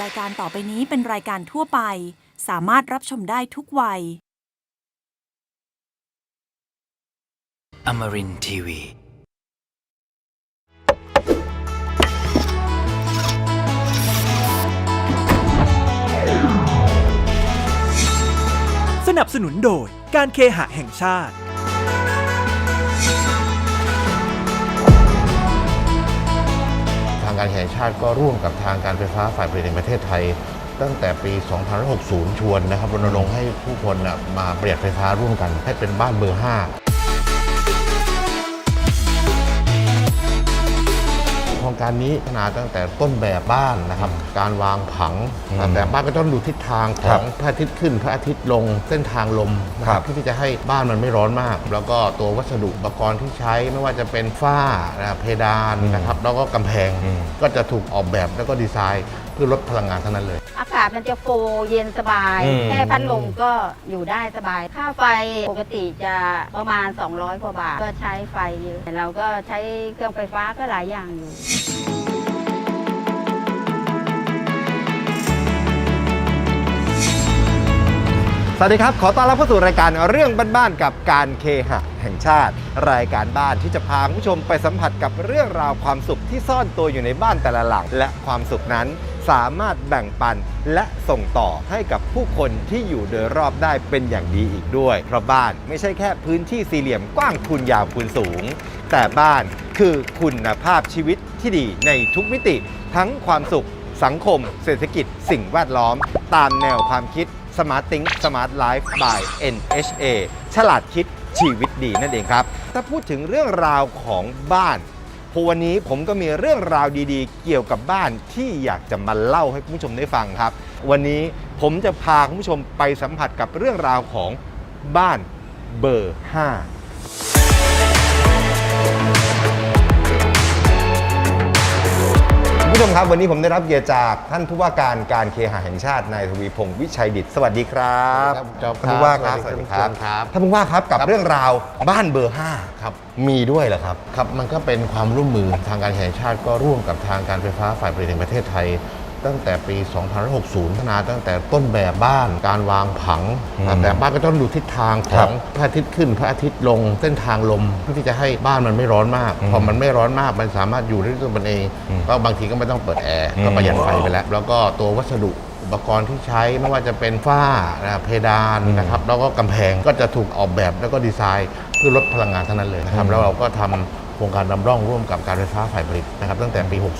รายการต่อไปนี้เป็นรายการทั่วไป สามารถรับชมได้ทุกวัย Amarin Tiwi. สนับสนุนโดยการเคหะแห่งชาติ การแห่งชาติก็ร่วมกับทางการไฟฟ้าฝ่ายผลิตแห่งประเทศไทย ตั้งแต่ปี 2560 ชวนนะครับรณรงค์ให้ผู้คนนะมาประหยัดไฟฟ้าร่วมกันให้เป็นบ้านเบอร์ 5 โครงการนี้พัฒนาตั้งแต่ต้นแบบบ้านนะครับ การวางผังแต่บ้านก็ต้องดูทิศทางของพระอาทิตย์ขึ้นพระอาทิตย์ลงเส้นทางลมนะครับที่จะให้บ้านมันไม่ร้อนมาก แล้วก็ตัววัสดุอุปกรณ์ที่ใช้ไม่ว่าจะเป็นฝ้านะครับเพดานนะครับแล้วก็กำแพงก็จะถูกออกแบบแล้วก็ดีไซน์ เพื่อลดพลังงานทั้งนั้นเลย อากาศมันจะโฟร์เย็นสบาย อืม แค่พัดลมก็อยู่ได้สบาย ค่าไฟปกติจะประมาณ 200 กว่าบาท ก็ใช้ไฟเยอะแต่เราก็ใช้เครื่องไฟฟ้าก็หลายอย่างอยู่ วัสดีครับ ขอต้อนรับเข้าสู่รายการเรื่องบ้านๆกับการเคหะแห่งชาติ รายการบ้านที่จะพาคุณผู้ชมไปสัมผัสกับเรื่องราวความสุขที่ซ่อนตัวอยู่ในบ้านแต่ละหลัง และความสุขนั้นสามารถแบ่งปันและส่งต่อให้กับผู้คนที่อยู่โดยรอบได้เป็นอย่างดีอีกด้วย เพราะบ้านไม่ใช่แค่พื้นที่สี่เหลี่ยมกว้างคูณยาวคูณสูง แต่บ้านคือคุณภาพชีวิตที่ดีในทุกมิติ ทั้งความสุขสังคม เศรษฐกิจ สิ่งแวดล้อม ตามแนวความคิด Smart Think Smart Life by NHA ฉลาดคิดชีวิตดีนั่นเองครับ ถ้าพูดถึงเรื่องราวของบ้านพวันนี้ผมก็มีเรื่องราวดีๆ เกี่ยวกับบ้านที่อยากจะมาเล่าให้คุณผู้ชมได้ฟังครับ วันนี้ผมจะพาคุณผู้ชมไปสัมผัสกับเรื่องราวของบ้านเบอร์ 5 มครับวันนี้ผมได้รับเกียรติจากท่านผู้ว่าการการเคหะแห่งชาตินายทวีพงศ์วิชัยดิตสวัสดีครับครับครับท่านผู้ว่าครับสวัสดีครับครับท่านผู้ว่าครับกับครับเรื่องราวบ้านเบอร์ครับ5มีด้วยเหรอครับครับมันก็เป็นความร่วมมือทางการแห่งชาติก็ร่วมกับทางการไฟฟ้าฝ่ายผลิตแห่งประเทศไทย ตั้งแต่ปี 2560พัฒนาตั้งแต่ต้นแบบบ้านการวางผังอืมแต่บ้านก็ต้องดูทิศทางขครัอบงพระอาทิตย์ขึ้นพระอาทิตย์ลงเส้นทางลมเพื่อที่จะให้บ้านมันไม่ร้อนมากอืมพอมันไม่ร้อนมากมันสามารถอยู่ได้ด้วยตัวมันเองอืมก็บางทีก็ไม่ต้องเปิดแอร์อืมก็ประหยัดไฟไปแล้ว แล้วก็ตัววัสดุอุปกรณ์ที่ใช้ไม่ว่าจะเป็นฝ้านะครับเพดานนะครับแล้วก็กำแพงก็จะถูกออกแบบแล้วก็ดีไซน์เพื่อลดพลังงานทั้งนั้นเลยนะครับอืมแล้วเราก็ทำโค รงการนำร่องร่วมกับการไฟฟ้าฝ่ายผลิตนะครับตั้งแต่ปีอื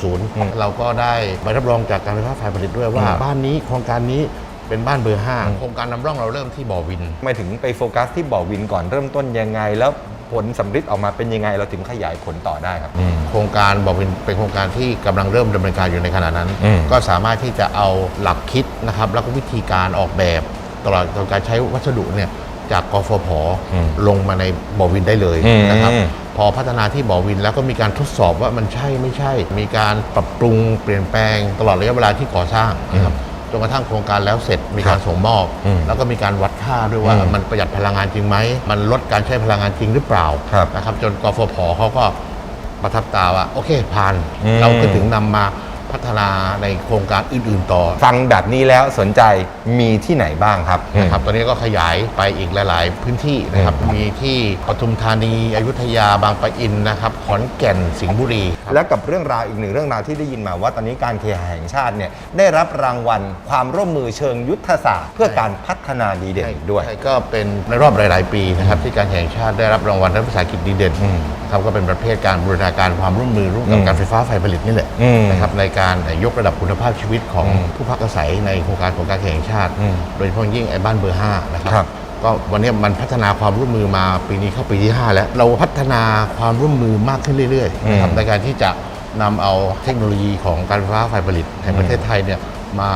ม60 เราก็ได้ใบรับรองจากการไฟฟ้าฝ่ายผลิตด้วยว่าอืมบ้านนี้โครงการนี้เป็นบ้านเบอร์5โครงการนำร่องเราเริ่มที่บ่อวิน ไม่ถึงไปโฟกัสที่บ่อวินก่อนเริ่มต้นยังไง แล้วผลสำฤทธิ์ออกมาเป็นยังไงเราถึงขยายผลต่อได้ครับ โครงการบ่อวินเป็นโครงการที่กำลังเริ่มดำเนินการอยู่ในขณะนั้นอืมก็สามารถที่จะเอาหลักคิดนะครับแล้วก็วิธีการออกแบบตลอดการใช้วัสดุเนี่ย จากกฟผอืมลงมาในบ่อวินได้เลยอืมนะครับพอพัฒนาที่บ่อวินแล้วก็มีการทดสอบว่ามันใช่ไม่ใช่ มีการปรับปรุงเปลี่ยนแปลงตลอดระยะเวลาที่ก่อสร้างนะครับจนกระทั่งโครงการแล้วเสร็จมีการส่งมอบอืมแล้วก็มีการวัดค่าด้วยว่าอืมมันประหยัดพลังงานจริงไหม มันลดการใช้พลังงานจริงหรือเปล่าครับนะครับจนกฟผเขาก็ประทับตาว่าโอเคผ่านอืมเราก็ถึงนำมา พัฒนาในโครงการอื่น ๆ ต่อ ฟังแบบนี้แล้วสนใจมีที่ไหนบ้างครับนะครับตอนนี้ก็ขยายไปอีกหลาย ๆ พื้นที่นะครับอืมมีที่ปทุมธานีอยุธยาบางปะอินนะครับขอนแก่นสิงห์บุรีครับและกับเรื่องราวอีกหนึ่งเรื่องราวที่ได้ยินมาว่าตอนนี้การเคหะแห่งชาติเนี่ยได้รับรางวัลความร่วมมือเชิงยุทธศาสตร์ เพื่อการพัฒนาดีเด่นอีกด้วยใช่ก็เป็นในรอบหลาย ๆ ปีนะครับที่การแห่งชาติได้รับรางวัลรัฐวิสาหกิจดีเด่นอืมนะครับก็เป็นประเภทการบูรณาการความร่วมมือร่วมกับอืมการไฟฟ้าฝ่ายผลิตนี่แหละอืมนะครับในการยกระดับคุณภาพชีวิตของอืมผู้พักอาศัยในโครงการของการแห่งชาติอืมโดยเฉพาะยิ่งไอ้บ้านเบอร์5นะครับครับก็วันนี้มันพัฒนาความร่วมมือมาปีนี้เข้าปีที่ 5 แล้ว เราพัฒนาความร่วมมือมากขึ้นเรื่อยๆนะครับอืมในการที่จะนำเอาเทคโนโลยีของการไฟฟ้าฝ่ายผลิตแห่งประเทศไทยเนี่ยมา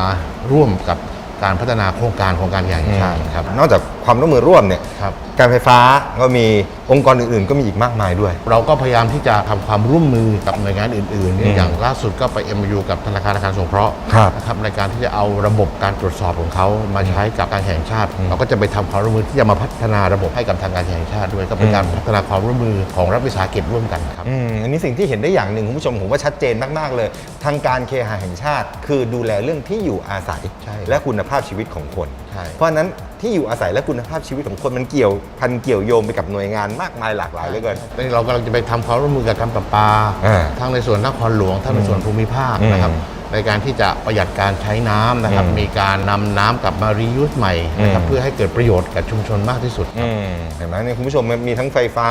ร่วมกับการพัฒนาโครงการของการแห่งชาติครับนอกจาก ความร่วมมือร่วมเนี่ยครับ การไฟฟ้าก็มีองค์กรอื่นๆ ก็มีอีกมากมายด้วย เราก็พยายามที่จะทำความร่วมมือกับหน่วยงานอื่นๆอืมอย่างล่าสุดก็ไป MOU กับธนาคารอาคารสงเคราะห์ครับนะครับในการที่จะเอาระบบการตรวจสอบของเขามาใช้กับการแห่งชาติอืมเราก็จะไปทำความร่วมมือที่จะมาพัฒนาระบบให้กับทางการแห่งชาติด้วยก็เป็นการอืมพัฒนาความร่วมมือของรัฐวิสาหกิจร่วมกันครับ อืมอันนี้สิ่งที่เห็นได้อย่างหนึ่งคุณผู้ชมผมว่าชัดเจนมาก ๆ เลย ทางการเคหะแห่งชาติ คือดูแลเรื่องที่อยู่อาศัย ใช่และคุณภาพชีวิตของคน ใช่ เพราะฉะนั้นที่อยู่อาศัยและคุณภาพชีวิตของคนมันเกี่ยวพันเกี่ยวโยงไปกับหน่วยงานมากมายหลากหลายเหลือเกินนี่เรากำลังจะไปทำความร่วมมือกับการประปาอ่าทั้งในส่วนนครหลวงทั้งในส่วนภูมิภาคอืมนะครับ ในการที่จะประหยัดการใช้น้ำนะครับ อืม มีการนำน้ำกลับมา reuse ใหม่นะครับอืมเพื่อให้เกิดประโยชน์กับชุมชนมากที่สุด อืมเห็นไหมเนี่ยคุณผู้ชมมันมีทั้งไฟฟ้า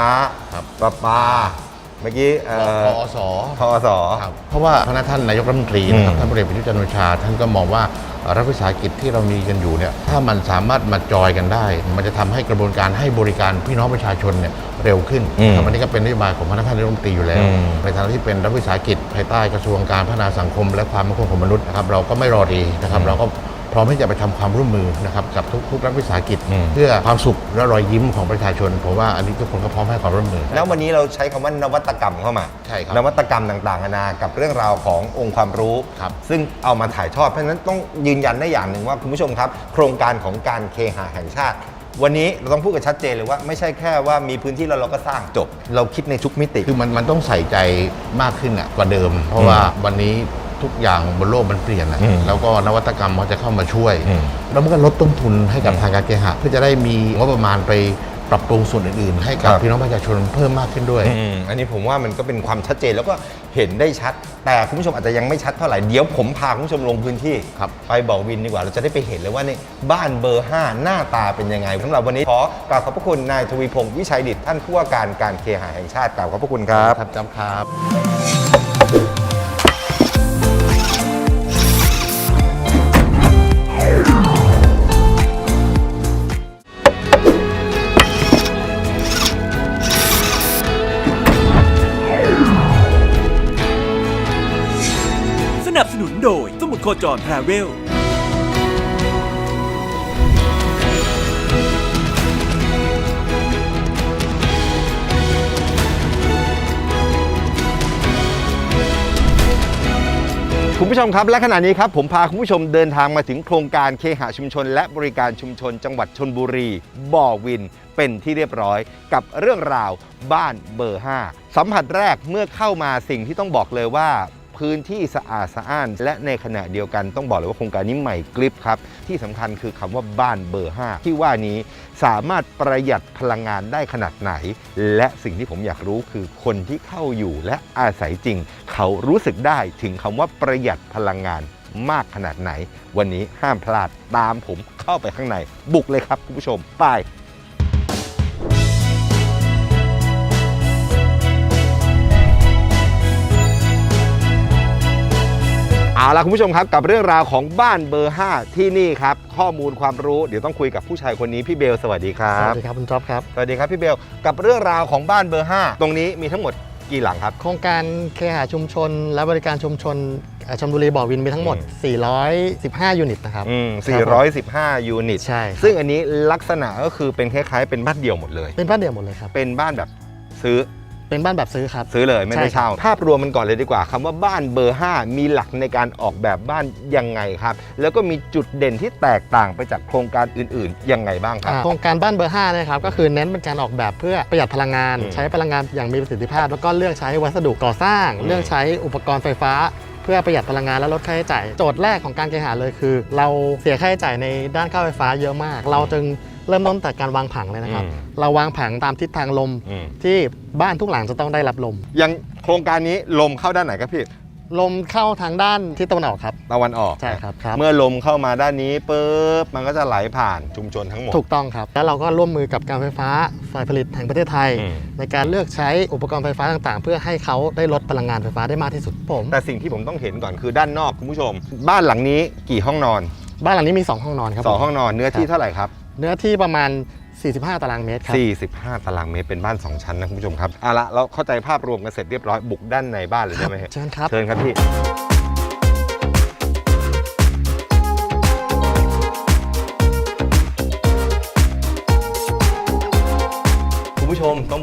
ครับ ประปาเมื่อกี้เอ่อพอสพอส ครับเพราะว่าพระท่านนายกรัฐมนตรีนะครับอืมท่านพลเอกประยุทธ์จันทร์โอชา ท่านก็มองว่าเอ่อรัฐวิสาหกิจที่เรามีกันอยู่เนี่ยถ้ามันสามารถมาจอยกันได้ มันจะทำให้กระบวนการให้บริการพี่น้องประชาชนเนี่ยเร็วขึ้นอืมนะครับอันนี้ก็เป็นนโยบายของพระท่านนายกรัฐมนตรีอยู่แล้ว อืม ในฐานะที่เป็นรัฐวิสาหกิจภายใต้กระทรวงการพัฒนาสังคม และความมั่นคงของมนุษย์นะครับเราก็ไม่รอดีนะครับเราก็พ ร้อมที่จะไปทำความร่วมมือนะครับกับทุกๆรัฐวิสาหกิจอืมเพื่อความสุขและรอยยิ้มของประชาชนผมว่าอันนี้ทุกคนก็พร้อมให้ความร่วมมือ แล้ววันนี้เราใช้คำว่านวัตกรรมเข้ามาใช่ครับนวัตกรรมต่างๆนานากับเรื่องราวขององค์ความรู้ครับซึ่งเอามาถ่ายทอดเพราะฉะนั้นต้องยืนยันได้อย่างหนึ่งว่าคุณผู้ชมครับ โครงการของการเคหะแห่งชาติวันนี้เราต้องพูดกันชัดเจนเลยว่าไม่ใช่แค่ว่ามีพื้นที่แล้วเราก็สร้างจบ เราคิดในทุกมิติ คือมันมันต้องใส่ใจมากขึ้นอะกว่าเดิม เพราะว่าวันนี้ ทุกอย่างบนโลกมันเปลี่ยนอะอืมแล้วก็นวัตกรรมเขาจะเข้ามาช่วย อืมแล้วมันก็ลดต้นทุนให้กับอืมทางการเคหะ เพื่อจะได้มีงบประมาณไปปรับปรุงส่วนอื่นๆ ให้กับครับ พี่น้องประชาชนเพิ่มมากขึ้นด้วย อืมอันนี้ผมว่ามันก็เป็นความชัดเจนแล้วก็เห็นได้ชัด แต่คุณผู้ชมอาจจะยังไม่ชัดเท่าไหร่ เดี๋ยวผมพาคุณผู้ชมลงพื้นที่ ครับ ไปบอกวินดีกว่าเราจะได้ไปเห็นเลยว่าในบ้านเบอร์ 5 หน้าตาเป็นยังไงสำหรับวันนี้ขอกราบขอบพระคุณนายทวีพงศ์วิชัยดิตท่านผู้ว่าการการเคหะแห่งชาติกราบขอบพระคุณครับ ครับจำครับ คจรทราเวลคุณผู้ชมครับ และขณะนี้ครับผมพาคุณผู้ชมเดินทางมาถึงโครงการเคหะชุมชน และบริการชุมชน จังหวัดชนบุรี บ่อวิน เป็นที่เรียบร้อยกับเรื่องราวบ้านเบอร์ 5 สัมผัสแรกเมื่อเข้ามาสิ่งที่ต้องบอกเลยว่า พื้นที่สะอาดสะอ้าน และในขณะเดียวกันต้องบอกเลยว่าโครงการนี้ใหม่กริบครับ ที่สำคัญคือคำว่าบ้านเบอร์ 5 ที่ว่านี้สามารถประหยัดพลังงานได้ขนาดไหน และสิ่งที่ผมอยากรู้คือคนที่เข้าอยู่และอาศัยจริง เขารู้สึกได้ถึงคำว่าประหยัดพลังงานมากขนาดไหน วันนี้ห้ามพลาดตามผมเข้าไปข้างใน บุกเลยครับคุณผู้ชมไป เอาล่ะคุณผู้ชมครับกับเรื่องราวของบ้านเบอร์ 5 ที่นี่ครับ ข้อมูลความรู้เดี๋ยวต้องคุยกับผู้ชายคนนี้พี่เบลสวัสดีครัสบวัสดีครับคุณจ๊อบครับ สวัสดีครับพี่เบลกับเรื่องราวของบ้านเบอร์ 5 ตรงนี้มีทั้งหมดกี่หลังครับ โครงการเคหะชุมชน และบริการชุมชนเอ่อชลบุรีบ่อวินมีทั้งหมด415 ยูนิตนะครับ อืมครับผม415 ยูนิต ใช่ครับซึ่งอันนี้ลักษณะก็คือเป็นคล้ายๆ เป็นบ้านเดี่ยวหมดเลย เป็นบ้านเดี่ยวหมดเลยครับ เป็นบ้านแบบซื้อ เป็นบ้านแบบซื้อครับ ซื้อเลยไม่ได้ใช่ครับเช่า ภาพรวมมันก่อนเลยดีกว่าคำว่าบ้านเบอร์ 5 มีหลักในการออกแบบบ้านยังไงครับ แล้วก็มีจุดเด่นที่แตกต่างไปจากโครงการอื่นๆยังไงบ้างครับอ่าโครงการบ้านเบอร์5นะครับก็คือเน้นเป็นการออกแบบเพื่อประหยัดพลังงานอืมใช้พลังงานอย่างมีประสิทธิภาพ แล้วก็เลือกใช้วัสดุก่อสร้างอืมเลือกใช้อุปกรณ์ไฟฟ้าเพื่อประหยัดพลังงานและลดค่าใช้จ่าย โจทย์แรกของการเคหะเลยคือ เราเสียค่าใช้จ่ายในด้านค่าไฟฟ้าเยอะมาก เราจึง เริ่มต้นแต่การวางผังเลยนะครับ อืม เราวางผังตามทิศทางลมอืมที่บ้านทุกหลังจะต้องได้รับลมยังโครงการนี้ลมเข้าด้านไหนครับพี่ลมเข้าทางด้านทิศตะวันออกครับ ตะวันออกใช่ครับครับ เมื่อลมเข้ามาด้านนี้ปุ๊บมันก็จะไหลผ่านชุมชนทั้งหมด ถูกต้องครับ แล้วเราก็ร่วมมือกับการไฟฟ้าฝ่ายผลิตแห่งประเทศไทย อืม ในการเลือกใช้อุปกรณ์ไฟฟ้าต่างๆ เพื่อให้เขาได้ลดพลังงานไฟฟ้าได้มากที่สุดผม แต่สิ่งที่ผมต้องเห็นก่อนคือด้านนอกคุณผู้ชม บ้านหลังนี้กี่ห้องนอนบ้านหลังนี้มี 2 ห้องนอนครับสองผมห้องนอนเนื้อที่ครับเท่าไหร่ครับ เนื้อที่ประมาณ 45 ตารางเมตรครับ 45 ตารางเมตรเป็นบ้าน 2 ชั้นนะคุณผู้ชมครับเอาละเราเข้าใจภาพรวมกันเสร็จเรียบร้อยบุกด้านในบ้านเลยได้ไหมฮะเชิญครับ เชิญครับพี่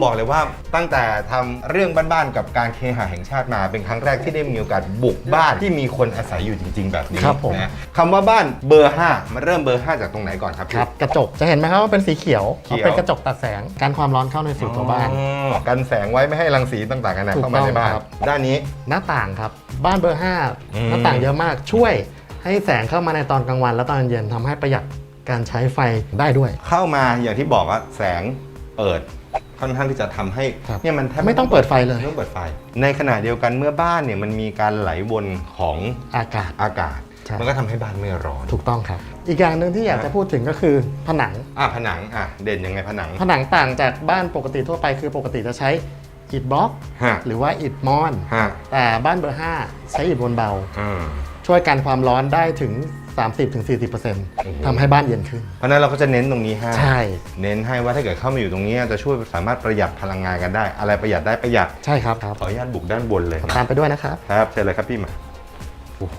บอกเลยว่าตั้งแต่ทำเรื่องบ้านๆกับการเคหะแห่งชาติมาเป็นครั้งแรกที่ได้มีโอกาสบุกบ้านที่มีคนอาศัยอยู่จริง ๆ แบบนี้ครับผม นะคำว่าบ้านเบอร์5มันเริ่มเบอร์5จากตรงไหนก่อนครับพี่ ครับกระจกจะเห็นไหมครับว่าเป็นสีเขียวเขียว เป็นกระจกตัดแสงการความร้อนเข้าในสู่ตัวบ้าน อ๋อกันแสงไว้ไม่ให้รังสีต่างๆกันานะถูกเข้ามาในบ้าน ต้องครับ ด้านนี้ หน้าต่างครับ บ้านเบอร์ อืม 5 หน้าต่างเยอะมากช่วยให้แสงเข้ามาในตอนกลางวัน และตอนเย็นทำให้ประหยัดการใช้ไฟได้ด้วย เข้ามาอย่างที่บอกว่าแสงเปิด ค่อนข้างที่จะทำให้ครับ เนี่ยมันแทบไม่ต้องเปิดไฟเลย ไม่ต้องเปิดไฟ ในขณะเดียวกันเมื่อบ้านเนี่ยมันมีการไหลวนของอากาศ อากาศ ใช่ มันก็ทำให้บ้านไม่ร้อนถูกต้องครับ อีกอย่างหนึ่งที่อยากจะพูดถึงก็คือผนัง อะผนังอะเด่นยังไงผนังผนังต่างจากบ้านปกติทั่วไปคือปกติจะใช้อิฐบล็อก ฮะหรือว่าอิฐมอน ฮะแต่บ้านเบอร์ 5 ใช้อิฐมวลเบาอืมช่วยกันความร้อนได้ถึงโอ้โห 30-40%ทำให้บ้านเย็นขึ้น เพราะฉะนั้นเราก็จะเน้นตรงนี้ให้ใช่ เน้นให้ว่าถ้าเกิดเข้ามาอยู่ตรงนี้จะช่วยสามารถประหยัดพลังงานกันได้ อะไรประหยัดได้ประหยัดใช่ครับครับขออนุญาตบุกด้านบนเลยตามไปด้วยนะครับครับเชิญเลยครับพี่มาโอ้โห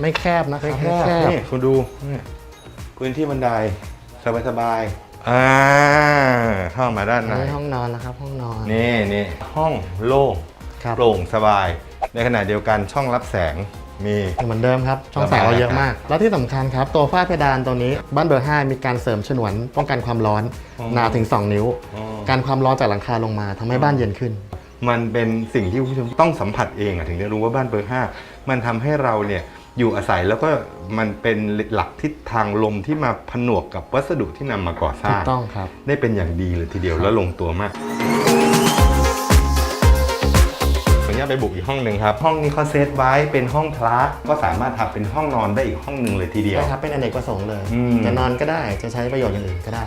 ไม่แคบนะครับแค่ไม่แคบนี่คุณดูนี่พื้นที่บันไดสบายๆอ่าเข้ามาด้านในอันนี้ห้องนอนนะครับ ห้องนอนนี่นี่ห้องโล่งครับโปร่งสบาย ในขณะเดียวกันช่องรับแสง มีเหมือนเดิมครับช่องแสงเราเยอะมาก แล้วที่สำคัญครับ ตัวฝ้าเพดานตัวนี้บ้านเบอร์ 5 มีการเสริมฉนวนป้องกันความร้อนอ๋อหนาถึง 2 นิ้วอ๋อการความร้อนจากหลังคาลงมาทำให้บ้านเย็นขึ้น มันเป็นสิ่งที่คุณผู้ชมต้องสัมผัสเองอะถึงจะรู้ว่าบ้านเบอร์ 5 มันทำให้เราเนี่ยอยู่อาศัยแล้วก็มันเป็นหลักทิศทางลมที่มาผนวกกับวัสดุที่นำมาก่อสถูร้ากงต้องครับ ได้เป็นอย่างดีเลยทีเดียวแล้วลงตัวมาก นุญาตไปบุกอีกห้องหนึ่งครับ ห้องนี้เขาเซตไว้เป็นห้องพระก็สามารถทำเป็นห้องนอนได้อีกห้องหนึ่งเลยทีเดียว ใช่ครับเป็นอเนกประสงค์เลย อืม จะนอนก็ได้จะใช้ประโยชน์อย่างอื่นก็ได้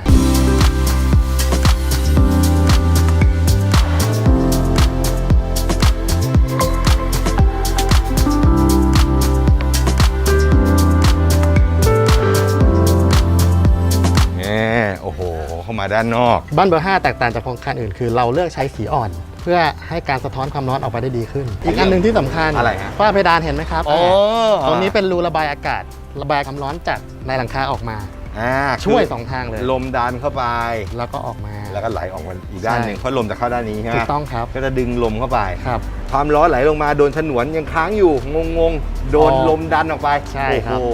แหมโอ้โห เข้ามาด้านนอก บ้านเบอร์ 5 แตกต่างจากโครงการอื่นคือเราเลือกใช้สีอ่อน เพื่อให้การสะท้อนความร้อนออกไปได้ดีขึ้น อีกอันหนึ่งที่สำคัญอะไรฮะฝ้าเพดานเห็นไหมครับอ๋อตรงนี้เป็นรูระบายอากาศ ระบายความร้อนจากในหลังคาออกมาอ่าช่วยคือสองทางเลย ลมดันเข้าไปแล้วก็ออกมา แล้วก็ไหลออกมาอีกด้านหนึ่งใช่เพราะลมจะเข้าด้านนี้ใช่ไหมถูกต้องครับก็จะดึงลมเข้าไปครับความร้อนไหลลงมาโดนฉนวนยังค้างอยู่งงๆโดนอ๋อลมดันออกไปใช่ครับโอ้โห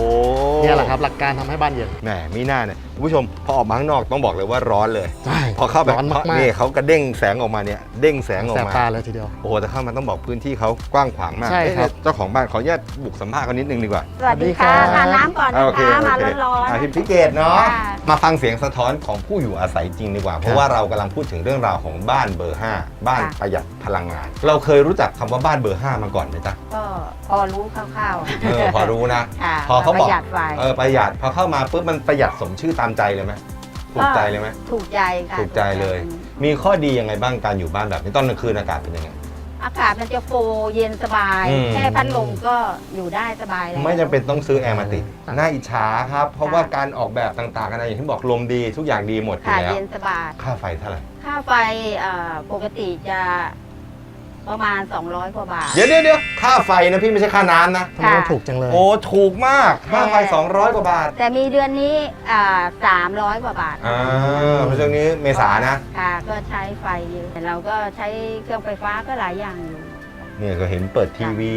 เนี่ยแหละครับหลักการทำให้บ้านเย็นแหมมีหน้าเนี่ยคุณผู้ชมพอออกมาข้างนอกต้องบอกเลยว่าร้อนเลยใช่พอเข้าไปร้อนมากนี่เขากระเด้งแสงออกมาเนี่ยเด้งแสงๆออแสกบมาตาเลยทีเดียวโอ้โหแต่เข้ามาต้องบอกพื้นที่เขากว้างขวางมากใช่ครับเอ๊ะเจ้าของบ้านขออนุญาตบุกสัมภาษณ์เขานิดนึงดีกว่าสวัสดีค่ะสวัสดีครับทานน้ำก่อนอ่านะโอเคคะโอมาเคร้อนอะพี่พิเกตเนาะค่ะมาฟังเสียงสะท้อนของผู้อยู่อาศัยจริงดีกว่าเพราะว่าเรากำลังพูดถึงเรื่องราวของบ้านเบอร์ 5 บ้านประหยัดพลังงาน เราเคยรู้จักคำว่าบ้านเบอร์ 5 มาก่อนไหมจ๊ะๆก็พอรู้คร่าวๆเออพอรู้นะค่ะพอเขาบอกประหยัดไฟเออประหยัดพอเข้ามาปุ๊บมันประหยัดสมชื่อตามใจเลยไหมถูกใจเลยไหมถูกใจค่ะถูกใจเลย มีข้อดียังไงบ้างการอยู่บ้านแบบนี้ตอนกลางคืนอากาศเป็นยังไง อากาศมันจะโฟร์เย็นสบาย อืม แค่พัดลมก็อยู่ได้สบายแล้ว ไม่จำเป็นต้องซื้อแอร์มาติดครับน่าอิจฉาครับ เพราะว่าการออกแบบต่างๆกันนะอย่างที่บอกลมดีทุกอย่างดีหมดอยู่ค่ะแล้ว เย็นสบาย ค่าไฟเท่าไหร่ ค่าไฟเอ่อปกติจะ ประมาณ 200 กว่าบาท เดี๋ยวเดี๋ยวเดี๋ยวค่าไฟนะพี่ไม่ใช่ค่าน้ำนะ ทำไมมันถูกจังเลย โอ้ ถูกมากค่าไฟ 200 กว่าบาท แต่มีเดือนนี้อ่า300 กว่าบาทอ่าเพราะช่วงนี้เมษานะ ค่ะ ก็ใช้ไฟเยอะแต่เราก็ใช้เครื่องไฟฟ้าก็หลายอย่างอยู่ เนี่ยก็เห็นเปิดทีวี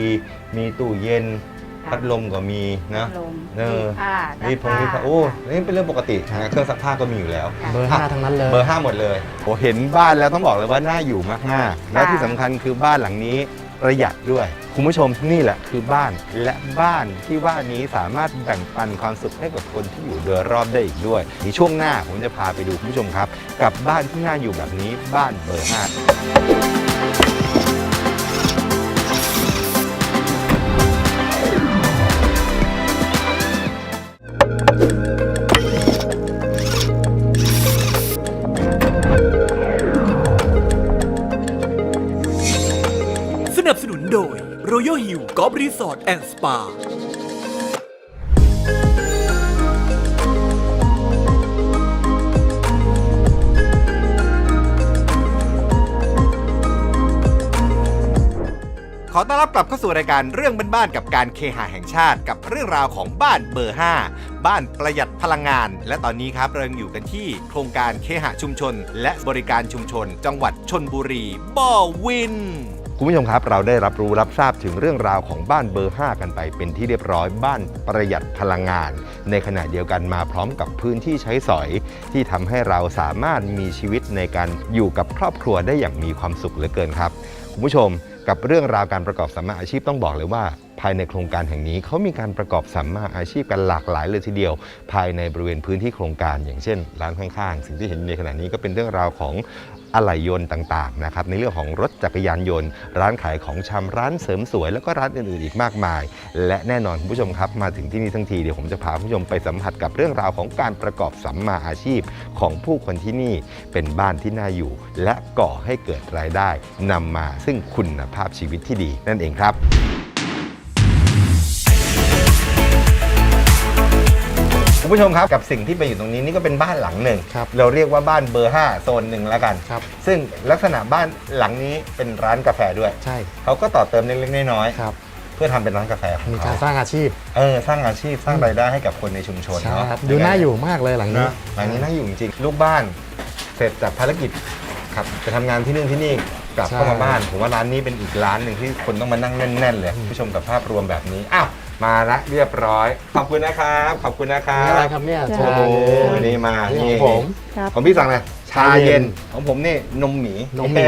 มีตู้เย็นค่ะ พัดลมก็มีนะพัดลมเออรีดผ้านี่พงนี่ซักโอ้นี่เป็นเรื่องปกตินะเครื่องซักผ้าก็มีอยู่แล้วค่ะเบอร์5ทั้งนั้นเลย เบอร์5หมดเลยโอ้เห็นบ้านแล้วต้องบอกเลยว่าน่าอยู่มากๆและที่สำคัญคือบ้านหลังนี้ประหยัดด้วย คุณผู้ชมนี่แหละคือบ้านและบ้านที่ว่านี้สามารถแบ่งปันความสุขให้กับคนที่อยู่โดยรอบได้อีกด้วยในช่วงหน้าผมจะพาไปดูคุณผู้ชมครับ กับบ้านที่น่าอยู่แบบนี้บ้านเบอร์5ส Royal Hill Golf Resort and Spa ขออต้อนรับกลับเข้าสู่รายการเรื่องบ้านๆกับการเคหะแห่งชาติ กับเรื่องราวของบ้านเบอร์ 5 บ้านประหยัดพลังงาน และตอนนี้ครับเรายังอยู่กันที่โครงการเคหะชุมชน และบริการชุมชน จังหวัดชนบุรีบ่อวิน คุณผู้ชมครับ เราได้รับรู้รับทราบถึงเรื่องราวของบ้านเบอร์ 5 กันไป เป็นที่เรียบร้อยบ้านประหยัดพลังงาน ในขณะเดียวกันมาพร้อมกับพื้นที่ใช้สอย ที่ทำให้เราสามารถมีชีวิตในการอยู่กับครอบครัวได้อย่างมีความสุขเหลือเกินครับ คุณผู้ชมกับเรื่องราวการประกอบสัมมาอาชีพต้องบอกเลยว่า ภายในโครงการแห่งนี้เขามีการประกอบสัมมาอาชีพกันหลากหลายเลยทีเดียว ภายในบริเวณพื้นที่โครงการ อย่างเช่น ร้านข้างๆ สิ่งที่เห็นในขณะนี้ก็เป็นเรื่องราวของอะไหล่ยนต์ต่างๆนะครับในเรื่องของรถจักรยานยนต์ ร้านขายของชำร้านเสริมสวย แล้วก็ร้านอื่นๆอีกมากมาย และแน่นอนคุณผู้ชมครับ มาถึงที่นี่ทั้งทีเดี๋ยวผมจะพาคุณผู้ชมไปสัมผัสกับเรื่องราวของการประกอบสัมมาอาชีพของผู้คนที่นี่เป็นบ้านที่น่าอยู่ และก่อให้เกิดรายได้นำมาซึ่งคุณภาพชีวิตที่ดีนั่นเองครับ คุณผู้ชมครับกับสิ่งที่ไปอยู่ตรงนี้นี่ก็เป็นบ้านหลังหนึ่ง ครับเราเรียกว่าบ้านเบอร์ 5 โซนหนึ่งแล้วกัน ครับ ซึ่งลักษณะบ้านหลังนี้เป็นร้านกาแฟด้วย ใช่เขาก็ต่อเติมเล็กๆน้อยครับ ๆเพื่อทำเป็นร้านกาแฟของมีเขาการสร้างอาชีพเออสร้างอาชีพสร้างรายได้ให้กับคนในชุมชนใช่เนาะครับดูน่าอยู่มากเลยหลังนี้ นะหลังนี้น่าอยู่จริงๆลูกบ้านเสร็จจากภารกิจครับไปทำงานที่นู่นที่นี่กลับใช่เข้ามาบ้าน ผมว่าร้านนี้เป็นอีกร้านหนึ่งที่คนต้องมานั่งแน่นๆเลยผู้ชมกับภาพรวมแบบนี้อ้าว มาละเรียบร้อย ขอบคุณนะครับ ขอบคุณนะครันี่อะไรบครับเนี่ยจ้าชาโอ้โหเย็นนี่มานี่นี่ของผม ครับของพี่สั่งอะไรชาชาเย็เย็นนของผมนี่นมหมีนมหมี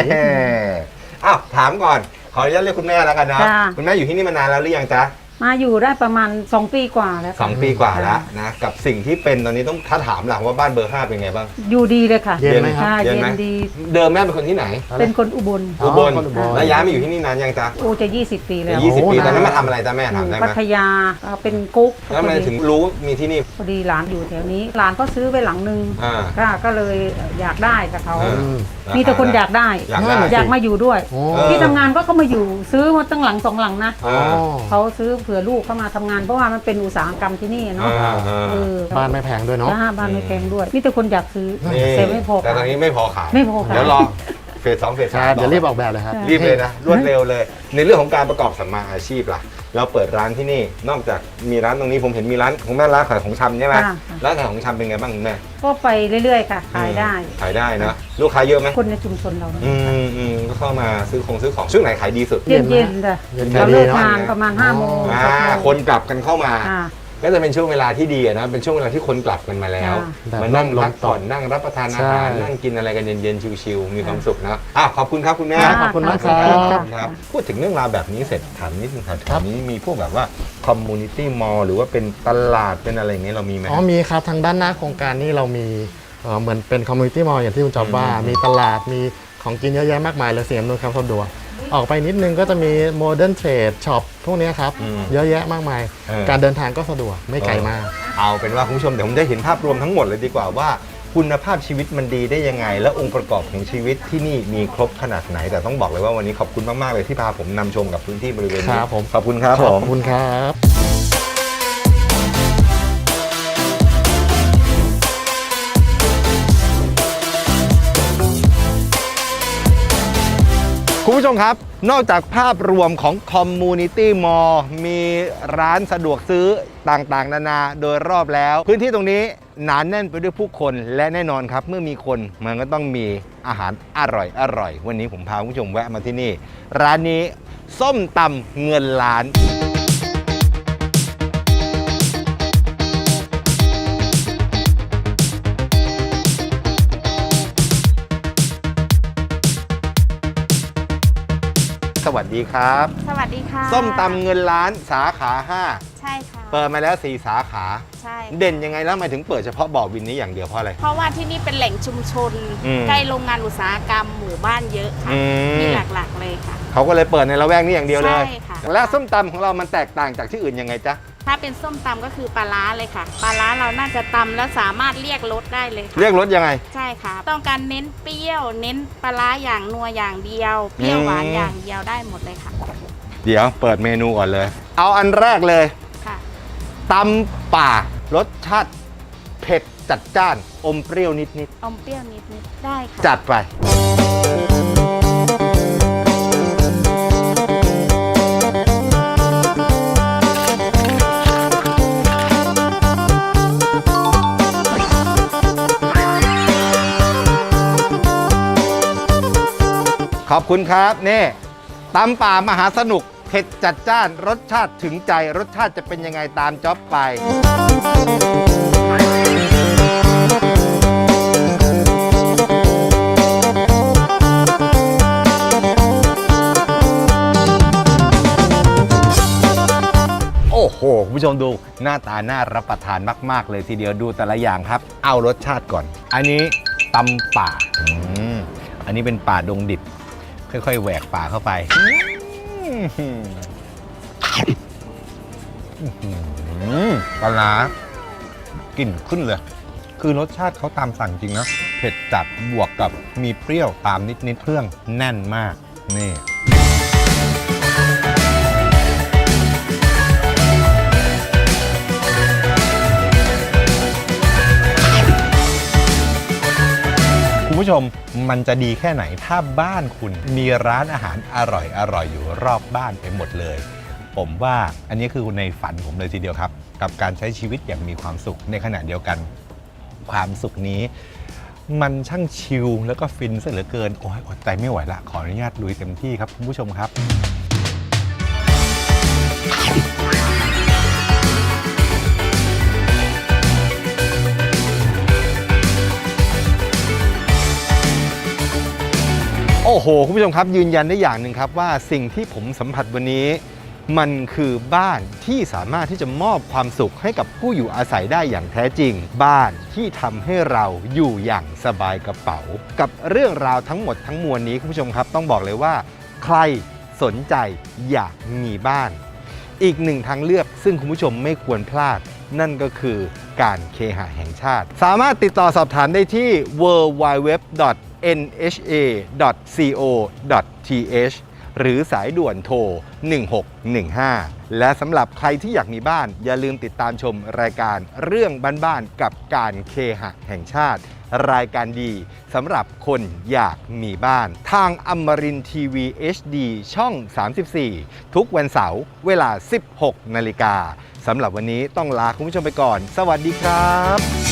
แอ้าวถามก่อน ขออนุญาตเรียกคุณแม่แล้วกันนะจ้าคุณแม่อยู่ที่นี่มานานแล้วหรือยังจ๊ะ มาอยู่ได้ประมาณ 2 ปีกว่าแล้วสค่ะองปีกว่าแล้วนะกับสิ่งที่เป็นตอนนี้ต้องถ้าถามหลังว่าบ้านเบอร์ห้าเป็นไงบ้าง อยู่ดีเลยค่ะเย็นไหมครับใช่เย็เย็นไหมนดี เดิมแม่เป็นคนที่ไหนเป็นคนอุบล อ๋ออุบลคนอุบล แล้วย้ายมาอยู่ที่นี่นานยังจ๊ะโอจะ 20 ปีแล้วยี่สิบโอ้ปีนานตอนนั้นมาทำอะไรจ๊ะแม่อถามยู่ได้ไหมพัทยาเอ่อเป็นกุ๊กแล้วทำไมถึงรู้มีที่นี่ พอดีหลานอยู่แถวนี้ หลานก็ซื้อไปหลังนึงอ่าก็ก็เลยอยากได้กับเขาเอออืมมีแต่คนอยากได้อยากได้ อยากมาอยู่ด้วย โอ้เออที่ทำงานก็เขามาอยู่ซื้อมาตั้งหลังสองหลังนะอ่าเขาซื้อเผื่อลูกเข้ามาทำงาน เพราะว่ามันเป็นอุตสาหกรรมที่นี่เนาะอ่าอ่า เออบ้านไม่แพงด้วยเนาะแล้วห้าบ้านไม่แพงด้วยมีแต่คนอยากซื้อนี่แต่ไม่พอแต่ตอนนี้ไม่พอขาย ไม่พอขายเดี๋ยวรอเฟสสองเฟสใช่ สามเดี๋ยวรีบออกแบบเลยครับ รีบเลยนะ รวดเร็วเลย ในเรื่องของการประกอบสัมมาอาชีพล่ะ เราเปิดร้านที่นี่ นอกจากมีร้านตรงนี้ผมเห็นมีร้านของแม่ร้านขายของชำใช่ไหมค่ะ ร้านขายของชำเป็นไงบ้างคุณแม่ก็ไปเรื่อยๆค่ะขายได้ขายได้นะลูกค้าเยอะไหมคนในชุมชนเราเนี่ยอืมอืมก็เข้ามาซื้อของซื้อของช่วงไหนขายดีสุด เย็นๆจ้ะเย็นๆ เราเลิกดีเนอะงานประมาณ5้าโมงอ่าหกโมงคนกลับกันเข้ามา อ่า ก็จะเป็นช่วงเวลาที่ดีอะนะเป็นช่วงเวลาที่คนกลับกันมาแล้วแบบมานั่งลพังกต่อผ่อนนั่งรับประทานอาหารใช่นั่งกินอะไรกันเย็นๆชิวๆมีความสุขนะอะขอบคุณครับคุณแม่ ขอบคุณมากครับ ขอบคุณครับ พูดถึงเรื่องราวแบบนี้เสร็จถามนิดนึงครับแถวนี้มีพวกแบบว่าคอมมูนิตี้มอลหรือว่าเป็นตลาดเป็นอะไรอย่างเงี้ยเรามีไหม อ๋อมีครับทางด้านหน้าโครงการนี่เรามีเอ่อเหมือนเป็นคอมมูนิตี้มอลอย่างที่คุณจอบว่า อืม มีตลาดมีของกินเยอะแยะมากมายเลยเสียงอำนวยความสะดวก ออกไปนิดนึงก็จะมีโมเดิร์นเทรดช็อปพวกเนี้ยครับ อืมเยอะแยะมากมาย เออ การเดินทางก็สะดวกไม่ไกลมาก เอาเป็นว่าคุณผู้ชมเดี๋ยวผมจะเห็นภาพรวมทั้งหมดเลยดีกว่าว่า คุณภาพชีวิตมันดีได้ยังไง และองค์ประกอบของชีวิตที่นี่มีครบขนาดไหน แต่ต้องบอกเลยว่าวันนี้ขอบคุณมาก ๆ เลยที่พาผมนำชมกับพื้นที่บริเวณนี้ครับผม ขอบคุณครับขผอบม คุณครับ ผู้ชมครับ นอกจากภาพรวมของคอมมูนิตี้มอลมีร้านสะดวกซื้อต่างๆ นานาโดยรอบแล้ว พื้นที่ตรงนี้หนานแน่นไปด้วยผู้คนและแน่นอนครับ เมื่อมีคนมันก็ต้องมีอาหารอร่อยอร่อย วันนี้ผมพาผู้ชมแวะมาที่นี่ ร้านนี้ส้มตำเงินล้าน วัสดีครับ สวัสดีค่ะส้มตำเงินล้านสาขาใช่ค่ะ5เปิดมาแล้ว 4 สาขา ใช่เด่นยังไงแล้วทำไมถึงเปิดเฉพาะบ่อวินนี้อย่างเดียวเพราะอะไร เพราะว่าที่นี่เป็นแหล่งชุมชน อืมใกล้โรงงานอุตสาหกรรมหมู่บ้านเยอะค่ะอืม มีหลักๆเลยค่ะ เขาก็เลยเปิดในละแวกนี้อย่างเดียวเลย ใช่ค่ะ และส้มตำของเรามันแตกต่างจากที่อื่นยังไงจ๊ะ ถ้าเป็นส้มตำก็คือปลาร้าเลยค่ะ ปลาร้าเราน่าจะตำแล้วสามารถเรียกรสได้เลยค่ะเรียกรสยังไง ใช่ค่ะ ต้องการเน้นเปรี้ยว เน้นปลาร้าอย่างนัวอย่างเดียว เปรี้ยวหวานอืมอย่างเดียวได้หมดเลยค่ะ เดี๋ยวเปิดเมนูก่อนเลย เอาอันแรกเลยค่ะ ตำป่ารสชาติเผ็ดจัดจ้าน อมเปรี้ยวนิดอมเปรี้ยวนิดๆได้ค่ะ ๆ จัดไป ขอบคุณครับนี่ตำป่ามหาสนุกเผ็ดจัดจ้านรสชาติถึงใจ รสชาติจะเป็นยังไงตามจ๊อบไป โอ้โหคุณผู้ชมดูหน้าตาน่ารับประทานมาก ๆ เลยทีเดียวดูแต่ละอย่างครับ เอารสชาติก่อน อันนี้ตำป่าอืมอันนี้เป็นป่าดงดิบ ค่อยๆแหวกป่าเข้าไปอือหืออื้อหือปลาร้ากลิ่นขึ้นเลย คือรสชาติเขาตามสั่งจริงนะ เผ็ดจัดบวกกับมีเปรี้ยวตามนิดๆเครื่องแน่นมาก นี่ ผู้ชมมันจะดีแค่ไหนถ้าบ้านคุณมีร้านอาหารอร่อยอร่อยอยู่รอบบ้านไปหมดเลย ผมว่าอันนี้คือในฝันผมเลยทีเดียวครับ กับการใช้ชีวิตอย่างมีความสุขในขณะเดียวกัน ความสุขนี้ มันช่างชิลแล้วก็ฟินซะเหลือเกินโอ้ยอดใจไม่ไหวละขออนุญาตลุยเต็มที่ครับคุณผู้ชมครับ อ้โห คุณผู้ชมครับ ยืนยันได้อย่างหนึ่งครับว่าสิ่งที่ผมสัมผัสวันนี้ มันคือบ้านที่สามารถที่จะมอบความสุขให้กับผู้อยู่อาศัยได้อย่างแท้จริง บ้านที่ทำให้เราอยู่อย่างสบายกระเป๋า กับเรื่องราวทั้งหมดทั้งมวลนี้คุณผู้ชมครับ ต้องบอกเลยว่า ใครสนใจอยากมีบ้าน อีกหนึ่งทางเลือกซึ่งคุณผู้ชมไม่ควรพลาด นั่นก็คือการเคหะแห่งชาติ สามารถติดต่อสอบถามได้ที่ w w w nha.co.th หรือสายด่วนโทร 1615 และสำหรับใครที่อยากมีบ้าน อย่าลืมติดตามชมรายการเรื่องบ้านๆกับการเคหะแห่งชาติ รายการดีสำหรับคนอยากมีบ้าน ทางอมรินทีวี HD ช่อง 34 ทุกวันเสาร์เวลา 16 นาฬิกาสำหรับวันนี้ต้องลาคุณผู้ชมไปก่อน สวัสดีครับ